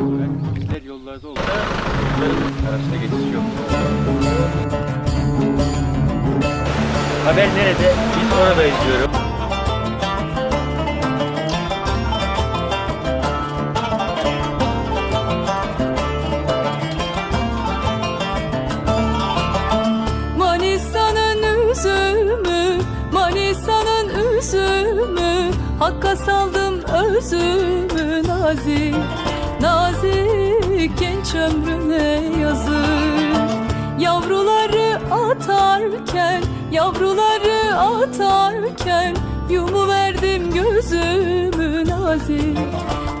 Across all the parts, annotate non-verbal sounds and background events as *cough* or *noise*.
Olarak bizler yollarda olsa araçta geçiş yok. Haber nerede? Biz orada izliyorum. Hakka saldım özümü nazik. Nazik genç ömrüne yazık. Yavruları atarken, yavruları atarken Yumu verdim gözümü nazik.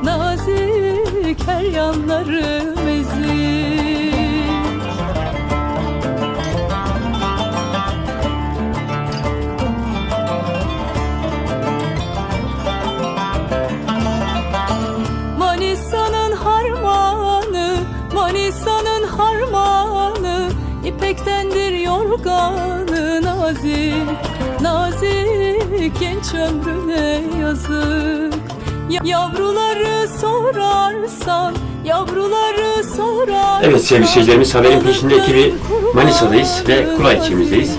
Nazik her yanlarım ömrüne yazık Ya- Yavruları sorarsan, yavruları sorarsan Evet sevgili seyircilerimiz haberin peşinde ekibi Manisa'dayız ve Kula ilçemizdeyiz.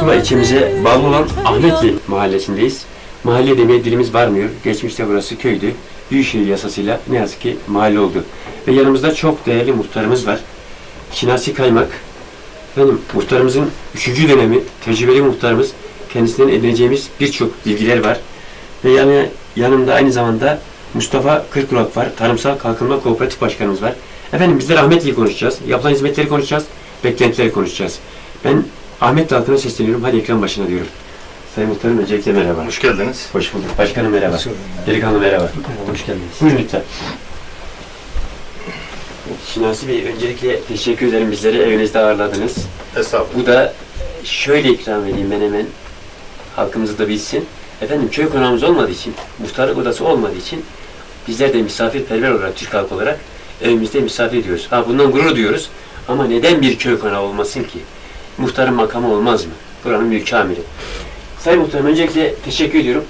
Kula ilçemize bağlı olan Ahmetli mahallesindeyiz. Mahalle demeye dilimiz varmıyor. Geçmişte burası köydü. Büyükşehir yasasıyla ne yazık ki mahalle oldu. Ve yanımızda çok değerli muhtarımız var. Şinasi Kaymak. Efendim muhtarımızın üçüncü dönemi, tecrübeli muhtarımız. Kendisinden edineceğimiz birçok bilgiler var. Ve yani yanımda aynı zamanda Mustafa Kırkulak var. Tarımsal Kalkınma Kooperatif Başkanımız var. Efendim bizler Ahmetli'yi konuşacağız. Yapılan hizmetleri konuşacağız. Beklentileri konuşacağız. Ben Ahmet halkına sesleniyorum. Hadi ekran başına diyorum. Sayın Muhtarım öncelikle merhaba. Hoş geldiniz. Hoş bulduk. Başkanım merhaba. Delikanlı merhaba. Hoş geldiniz. Buyurun lütfen. Şinasi Bey öncelikle teşekkür ederim bizleri evinizde ağırladınız. Estağfurullah. Bu da şöyle ikram edeyim ben hemen halkımız da bilsin. Efendim köy konağımız olmadığı için, muhtarlık odası olmadığı için bizler de misafirperver olarak, Türk halkı olarak evimizde misafir ediyoruz. Ha bundan gurur duyuyoruz ama neden bir köy konağı olmasın ki? Muhtarın makamı olmaz mı? Buranın mülki amiri. Sayın Muhtarım öncelikle teşekkür ediyorum.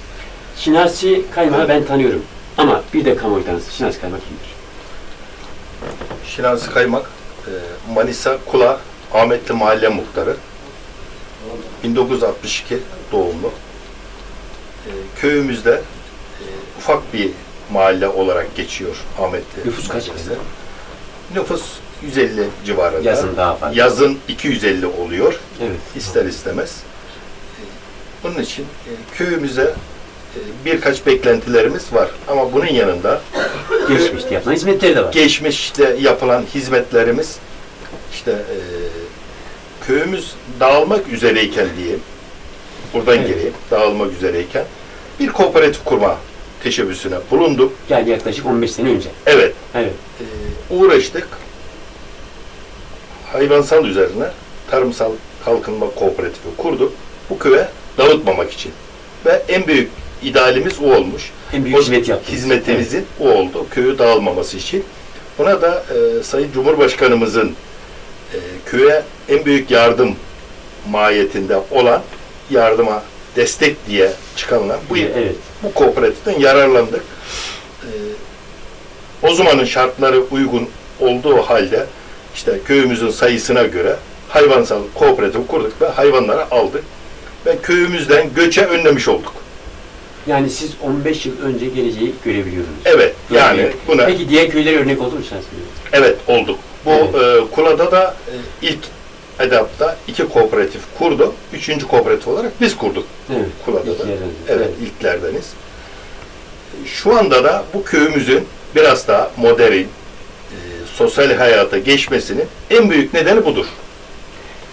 Şinasi Kaymağı ben tanıyorum. Ama bir de kamuoyu. Şinasi Kaymak kimdir? Şinasi Kaymak, e, Manisa Kula Ahmetli Mahalle Muhtarı. 1962 doğumlu. E, Köyümüzde e, ufak bir mahalle olarak geçiyor Ahmetli. Nüfus kaç mahallesi. Nüfus 150 civarında. Yazın daha fazla. Yazın 250 oluyor. Evet. ister istemez. Bunun için e, köyümüze e, birkaç beklentilerimiz var. Ama bunun yanında Geçmişte yapılan hizmetleri de var. geçmişte yapılan hizmetlerimiz işte e, köyümüz dağılmak üzereyken diyeyim. Buradan Evet. geleyim. Dağılmak üzereyken bir kooperatif kurma teşebbüsüne bulunduk. Yani yaklaşık 15 sene önce. Evet. Evet. e, uğraştık. Hayvansal üzerine tarımsal kalkınma kooperatifi kurduk. Bu köye dağıtmamak için. Ve en büyük idealimiz o olmuş. En büyük O hizmet yaptınız. Hizmetimizin o oldu. Köyü dağılmaması için. Buna da e, Sayın Cumhurbaşkanımızın e, köye en büyük yardım mahiyetinde olan yardıma destek diye çıkanlar bu, Evet. bu kooperatiften yararlandık. E, o zamanın şartları uygun olduğu halde işte köyümüzün sayısına göre hayvansal kooperatif kurduk ve hayvanları aldık. Ve köyümüzden göçe önlemiş olduk. Yani siz 15 yıl önce geleceği görebiliyordunuz. Evet, yani Görebiliyor. buna Peki diğer köylere örnek oldu mu şans veriyorum? evet olduk. Bu Evet. e, Kula'da da e, ilk edapta iki kooperatif kurdu. Üçüncü kooperatif olarak biz kurduk Evet. Kula'da da. İlklerden. Evet, ilklerdeniz. Şu anda da bu köyümüzün biraz daha modern, e, sosyal hayata geçmesinin en büyük nedeni budur.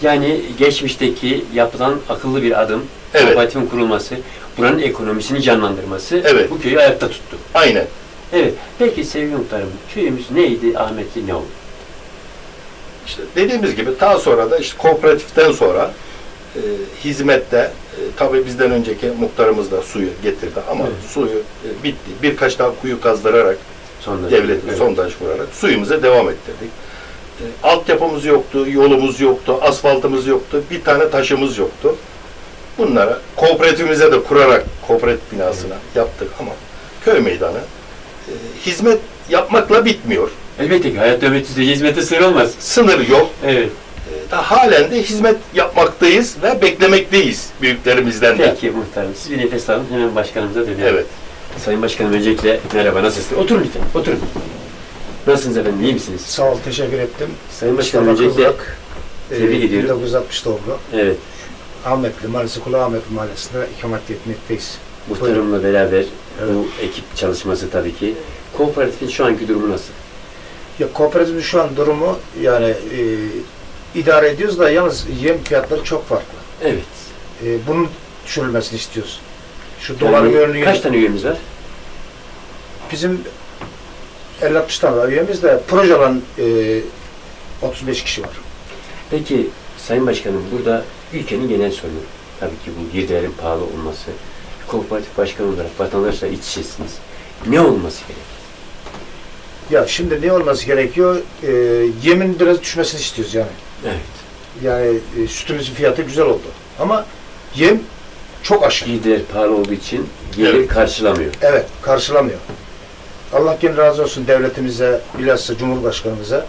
Yani geçmişteki yapılan akıllı bir adım, Evet. kooperatifin kurulması, buranın ekonomisini canlandırması Evet. bu köyü ayakta tuttu. Aynen. Evet. Peki sevgili muhtarım, köyümüz neydi, Ahmetli ne oldu? İşte dediğimiz gibi daha sonra da işte kooperatiften sonra e, hizmette e, tabii bizden önceki muhtarımız da suyu getirdi ama Evet. suyu e, bitti. Birkaç daha kuyu kazdırarak Sonunda. devlet Evet. sondaj vurarak suyumuza devam ettirdik. E, altyapımız yoktu, yolumuz yoktu, asfaltımız yoktu, bir tane taşımız yoktu. Bunlara kooperatifimize de kurarak kooperatif binasına yaptık ama köy meydanı e, hizmet yapmakla bitmiyor. Elbette ki hayat nöbetçisi hizmete sır olmaz. Sınır yok. Evet. E, da halen de hizmet yapmaktayız ve beklemekteyiz büyüklerimizden de. Peki muhtarım siz bir nefes alın hemen başkanımıza dönelim. Evet. Sayın Başkanım öncelikle merhaba nasılsınız? Oturun lütfen oturun. Nasılsınız efendim iyi misiniz? Sağ ol, teşekkür ettim. Sayın Başkanım Mustafa öncelikle Kıvrak, tebrik e, ediyorum. 1960 doğumlu. evet Ahmetli, Manisa Kulu Ahmetli Mahallesi'nde ikamet etmekteyiz. muhtarımla beraber Evet. bu ekip çalışması tabii ki. Kooperatifin şu anki durumu nasıl? Ya kooperatifin şu an durumu yani e, idare ediyoruz da yalnız yem fiyatları çok farklı. Evet. E, bunun düşürülmesini istiyoruz. Şu doların Yani yönlü kaç tane üyemiz var? bizim 50-60 tane üyemiz de proje olan e, 35 kişi var. Peki Sayın Başkanım burada ülkenin genel sorunu. Tabii ki bu girdilerin pahalı olması. Kooperatif başkanı olarak vatandaşla iç içesiniz. Ne olması gerek? Ya şimdi ne olması gerekiyor? E, yemin biraz düşmesini istiyoruz yani. Evet. Yani e, sütümüzün fiyatı güzel oldu. Ama yem çok aşırı. Girdiler pahalı olduğu için gelir Evet. karşılamıyor. Evet, karşılamıyor. Allah gene razı olsun devletimize, bilhassa Cumhurbaşkanımıza.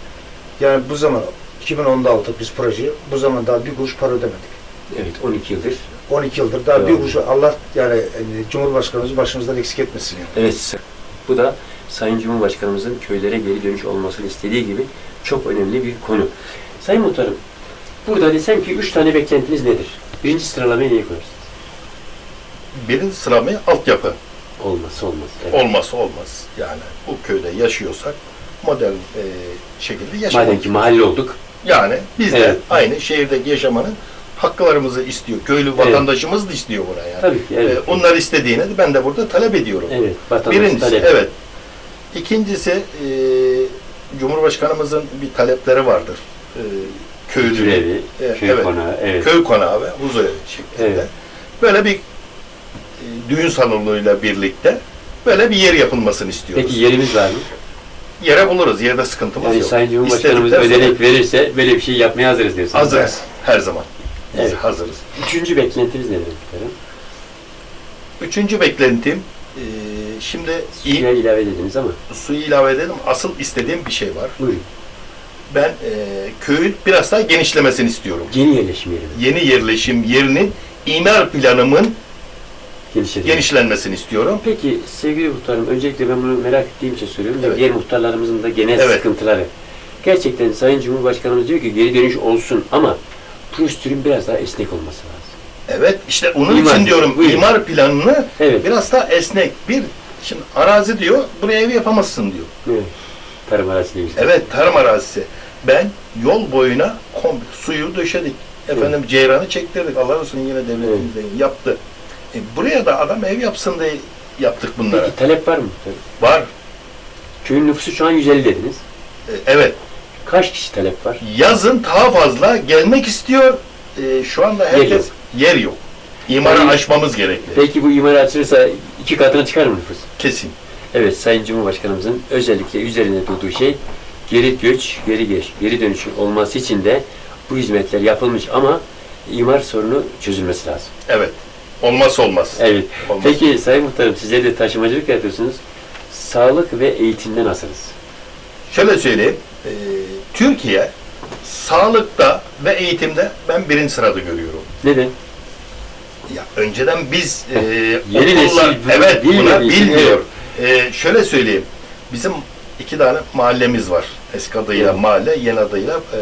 Yani bu zaman 2010'da aldık biz projeyi. Bu zaman daha bir kuruş para ödemedik. Evet 12 yıldır. 12 yıldır daha bir Doğru. kuruş Allah yani e, Cumhurbaşkanımızı başımızdan eksik etmesin yani. Evet. Bu da Sayın Cumhurbaşkanımızın köylere geri dönüş olmasını istediği gibi çok önemli bir konu. Sayın Muhtarım, burada desem ki üç tane beklentiniz nedir? Birinci sıralamayı neye koyarsınız? Birinci sıramayı altyapı Olmazsa olmaz. Evet. olması olmaz. Yani bu köyde yaşıyorsak modern e, şekilde yaşamak. Madem ki mahalle olduk, Yani biz de Evet. aynı şehirdeki yaşamanın haklarımızı istiyor. Köylü vatandaşımız da istiyor buna yani. tabii ki evet. E, onlar istediğini de ben de burada talep ediyorum. evet, Birincisi talep. evet. İkincisi e, Cumhurbaşkanımızın bir talepleri vardır. E, köylü Türevi, Evet, köy evet. konağı, evet. köy konağı ve huzur evi şeklinde. Evet. Böyle bir e, düğün salonuyla birlikte böyle bir yer yapılmasını istiyoruz. Peki yerimiz var mı? Yere buluruz. Yerde sıkıntımız Yani yok. Sayın Cumhurbaşkanımız ödenek verirse böyle bir şey yapmaya hazırız diyorsunuz. hazırız. Her zaman. Evet. hazırız. Üçüncü beklentiniz nedir? Üçüncü beklentim e, şimdi Suya ilave dediniz ama suyu ilave edelim. Asıl istediğim bir şey var. buyurun. Ben e, köyün biraz daha genişlemesini istiyorum. Yeni yerleşim yeri mi? Yeni yerleşim yerinin imar planımın genişlenmesini istiyorum. Peki sevgili muhtarım, öncelikle ben bunu merak ettiğim için söylüyorum. ve Evet. Diğer muhtarlarımızın da genel Evet. sıkıntıları. Gerçekten Sayın Cumhurbaşkanımız diyor ki geri dönüş olsun ama prosedürün biraz daha esnek olması lazım. Evet işte onun İmar- için diyorum buyurun. imar planını Evet. biraz daha esnek. Bir şimdi arazi diyor buraya ev yapamazsın diyor. Evet. Tarım arazisi işte. Evet tarım arazisi. Ben yol boyuna kom- suyu döşedik. Efendim ceyranı çektirdik. Allah olsun yine devletimizden yaptı. E, buraya da adam ev yapsın diye yaptık bunlara. Peki talep var mı? Var. Köyün nüfusu şu an 150 dediniz. E, evet. Kaç kişi talep var? Yazın daha fazla gelmek istiyor. E, şu anda Yer herkes yok. yer yok. İmarı Yani- aşmamız gerekli. Peki bu imar açılırsa iki katına çıkar mı nüfus? Kesin. Evet, Sayın Cumhurbaşkanımızın özellikle üzerinde durduğu şey geri göç, geri geç, geri dönüşün olması için de bu hizmetler yapılmış ama imar sorunu çözülmesi lazım. Evet. Olmazsa olmaz. Evet. Olmaz. Peki Sayın Muhtarım sizler de taşımacılık yapıyorsunuz. Sağlık ve eğitimde nasılsınız? Şöyle söyleyeyim. e, Türkiye sağlıkta ve eğitimde ben birinci sırada görüyorum. Neden? Ya önceden biz e, Yeni okullar nesil bunu evet buna bilmediği için, bilmiyor. E, şöyle söyleyeyim. Bizim iki tane mahallemiz var. Eski adıyla Evet. mahalle, yeni adıyla e?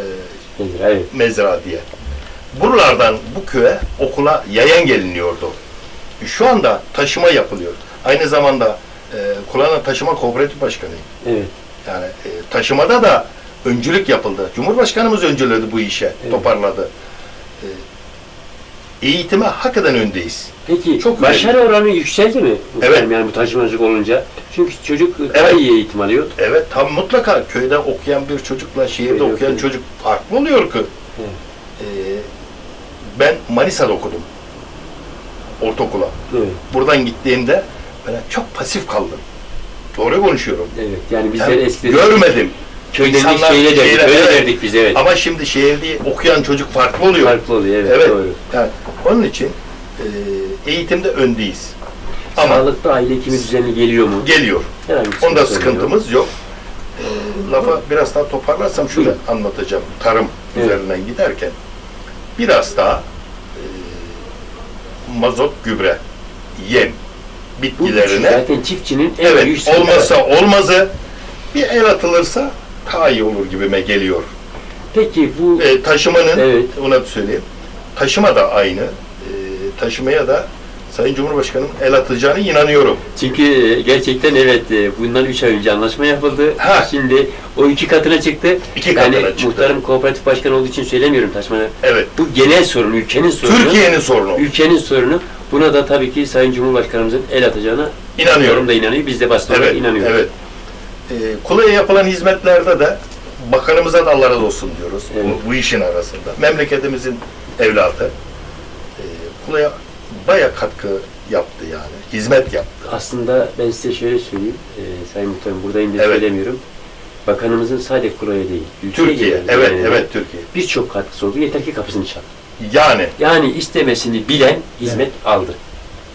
Evet. mezra diye. Buralardan bu köye okula yayan geliniyordu. Şu anda taşıma yapılıyor. Aynı zamanda e, Kulağına Taşıma Kooperatif Başkanıyım. Evet. Yani e, taşımada da öncülük yapıldı. Cumhurbaşkanımız öncüledi bu işe, toparladı. E, eğitime hakikaten öndeyiz. Peki Çok başarı oranı yükseldi mi? Evet. Yani bu taşımacılık olunca. Çünkü çocuk daha Evet. iyi eğitim alıyor. Evet, tam mutlaka köyde okuyan bir çocukla şehirde Öyle okuyan okuyor. çocuk farklı oluyor ki. Evet. E, ben Manisa'da okudum. Ortaokula. Evet. Buradan gittiğimde ben çok pasif kaldım. Doğru konuşuyorum. Evet. Yani bizler Yani eskiden görmedim. Köyden bir İnsanlar şeyle derdik, öyle evet. derdik biz evet. Ama şimdi şehir değil, okuyan çocuk farklı oluyor. Farklı oluyor evet, Evet. doğru. Yani onun için e, eğitimde öndeyiz. Ama Sağlıklı aile hekimi düzenli geliyor mu? geliyor. Herhangi bir Onda sıkıntı yok. sıkıntımız yok. E, lafa biraz daha toparlarsam şöyle Buyurun. anlatacağım. Tarım Evet. üzerinden giderken biraz daha e, mazot gübre, yem Bu bitkilerine zaten çiftçinin en büyük evet sıkıntı. olmazsa olmazı bir el atılırsa daha iyi olur gibime geliyor. Peki bu E, taşımanın, Evet. ona söyleyeyim. Taşıma da aynı. E, taşımaya da Sayın Cumhurbaşkanım el atacağına inanıyorum. çünkü gerçekten evet e, bundan 3 ay önce anlaşma yapıldı. Ha. Şimdi o iki katına çıktı. İki yani katına çıktı. muhtarım kooperatif başkanı olduğu için söylemiyorum taşmana. Evet. Bu genel sorun, ülkenin sorunu. Türkiye'nin sorunu. Ülkenin sorunu. Buna da tabii ki Sayın Cumhurbaşkanımızın el atacağına İnanıyorum. da inanıyor. Biz de basın Evet, inanıyoruz. evet. E, Kula'ya yapılan hizmetlerde de bakanımıza da Allah razı olsun diyoruz Evet. bu, bu işin arasında. Memleketimizin evladı e, Kula'ya baya katkı yaptı yani. Hizmet yaptı. Aslında ben size şöyle söyleyeyim. E, Sayın Muhtarım buradayım diye Evet. söylemiyorum. Bakanımızın sadece Kura'ya değil. ülkeye Türkiye, genel- evet, genel- evet Türkiye. Birçok katkısı oldu. Yeter ki kapısını çal. Yani Yani istemesini bilen hizmet aldı.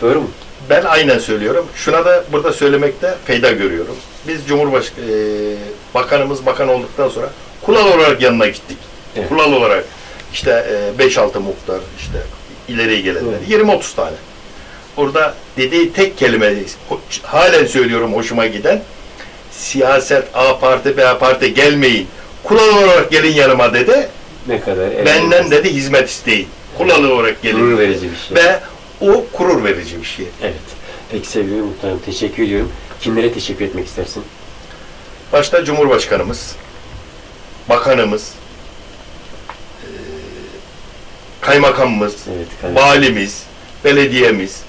Doğru mu? Ben aynen söylüyorum. Şuna da burada söylemekte fayda görüyorum. Biz Cumhurbaş e, Bakanımız bakan olduktan sonra kulal olarak yanına gittik. Evet. Kulal olarak işte e, 5-6 muhtar işte ileriye gelenler. Evet. 20-30 tane. Orada dediği tek kelime halen söylüyorum hoşuma giden siyaset A parti B parti gelmeyin. Kulal olarak gelin yanıma dedi. Ne kadar? Benden dedi hizmet isteyin. Kulal olarak gelin. Gurur verici bir şey. Ve o gurur verici bir şey. Evet. Peki sevgili muhtarım teşekkür ediyorum. Kimlere teşekkür etmek istersin? Başta Cumhurbaşkanımız, Bakanımız, eee, Kaymakamımız, Evet. Valimiz, Belediyemiz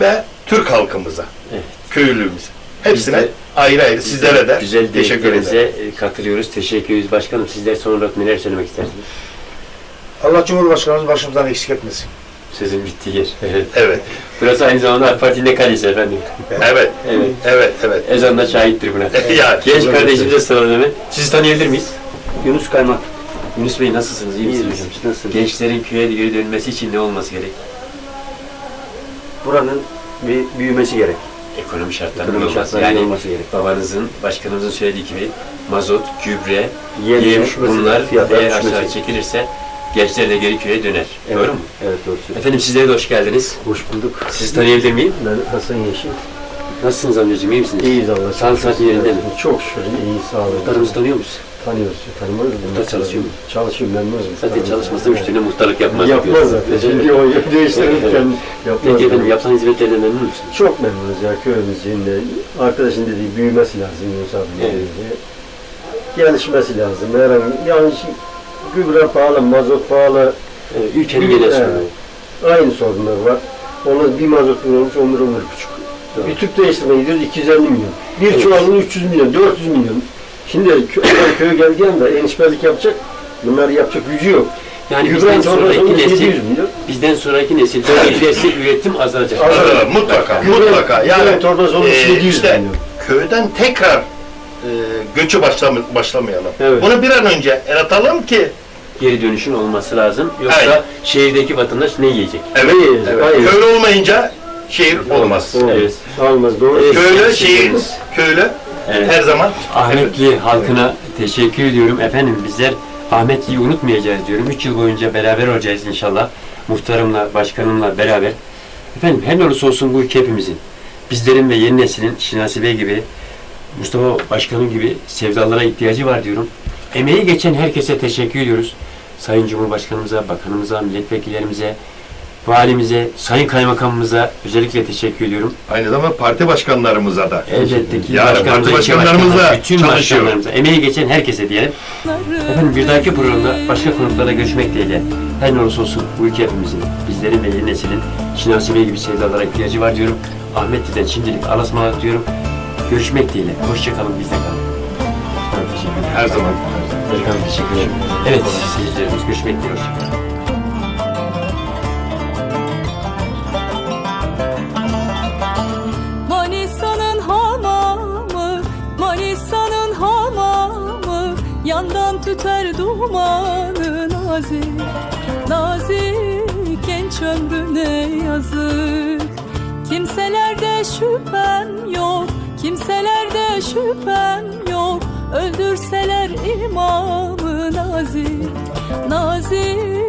ve Türk halkımıza, Evet. köylümüz. Hepsine de- ayrı ayrı sizlere de Güzel teşekkür ederim. e, katılıyoruz. Teşekkür ederiz başkanım. Sizler son olarak neler söylemek istersiniz? Allah Cumhurbaşkanımız başımızdan eksik etmesin. Sözün bittiği yer. Evet. Evet, Burası aynı zamanda AK Parti'nin kalesi efendim. evet, Evet. evet, evet. Ezan da şahittir buna. *laughs* Yani. Genç kardeşimize soralım hemen. Sizi tanıyabilir miyiz? Yunus Kaymak. Yunus Bey nasılsınız? İyi misiniz? hocam, nasılsınız? Gençlerin köye geri dönmesi için ne olması gerek? Buranın bir büyümesi gerek. Ekonomi şartları Ekonomi olması. şartlarının Yani olması gerek. babanızın, başkanımızın söylediği gibi mazot, gübre, Yem, bunlar fiyatlar eğer düşmesi. aşağı çekilirse gençler de geri köye döner. Evet. Doğru mu? Evet doğru söylüyorsun. Efendim sizlere de hoş geldiniz. Hoş bulduk. Sizi tanıyabilir miyim? Ben Hasan Yeşil. Nasılsınız amcacığım, iyi misiniz? İyiyiz Allah. Sağlık saati yerinde mi? Çok şükür iyi sağ olun. Muhtarımızı tanıyor musun? Tanıyoruz. Tanımıyoruz. Muhtar çalışıyor mu? Çalışıyor memnunuz. Zaten çalışmasa üstüne muhtarlık yapmaz. Yapmaz zaten. Şimdi o değiştirirken yapmaz. Peki efendim yapılan hizmetlerden memnun musunuz? Çok memnunuz ya köyümüzün de. Arkadaşın dediği büyümesi lazım Yunus abinin Evet. Gelişmesi lazım. Herhangi yani gübre pahalı, mazot pahalı. Evet, ülkenin genel Evet. sorunu. Aynı sorunlar var. Onun bir mazot olmuş 10 lira 10 lira buçuk. Doğru. Bir tüp değiştirmeye gidiyoruz 250 milyon. Bir Evet. çuvalın 300 milyon, 400 milyon. Şimdi *coughs* köye geldiği anda enişmelik yapacak. Bunlar yapacak gücü yok. Yani Gübre bizden sonraki nesil, 700 milyon. bizden sonraki nesil böyle giderse üretim azalacak. Evet, mutlaka, mutlaka. Yani torbası olmuş e, 700 işte milyon. köyden tekrar e, göçü başlam başlamayalım. Evet. Bunu bir an önce el atalım ki Geri dönüşün olması lazım. Yoksa Aynen. şehirdeki vatandaş ne yiyecek? evet, İyi, evet. aynen. köylü olmayınca şehir olmaz. Evet. Olmaz doğru. Evet. Köylü şehir, köylü Evet. her zaman Ahmetli halkına teşekkür ediyorum. Efendim bizler Ahmetli'yi unutmayacağız diyorum. Üç yıl boyunca beraber olacağız inşallah. Muhtarımla, başkanımla beraber. Efendim her ne olursa olsun bu ülke hepimizin. Bizlerin ve yeni neslin Şinasi Bey gibi, Mustafa Başkanım gibi sevdalara ihtiyacı var diyorum. Emeği geçen herkese teşekkür ediyoruz. Sayın Cumhurbaşkanımıza, bakanımıza, milletvekillerimize, valimize, sayın kaymakamımıza özellikle teşekkür ediyorum. aynı zamanda parti başkanlarımıza da. Elbette ki Yani parti başkanlarımıza, bütün çalışıyor. başkanlarımıza, emeği geçen herkese diyelim. Efendim bir dahaki programda başka konuklarla görüşmek dileğiyle. Her ne olursa olsun bu ülke hepimizin, bizlerin ve yeni neslin Şinasi Bey gibi sevdalara ihtiyacı var diyorum. Ahmetli'den şimdilik alasmalar diyorum. Görüşmek dileğiyle. Hoşçakalın, bizde kalın. Evet, teşekkür ederim. Her zaman. Efendim, teşekkür ederim. Evet, seyircilerimiz görüşmek dileğiyle. Hoşçakalın. Manisa'nın hamamı Manisa'nın hamamı dumanı nazik Nazik genç ömrüne yazık Kimselerde şüphem yok Kimselerde şüphem yok. Öldürseler imamı nazik. Nazik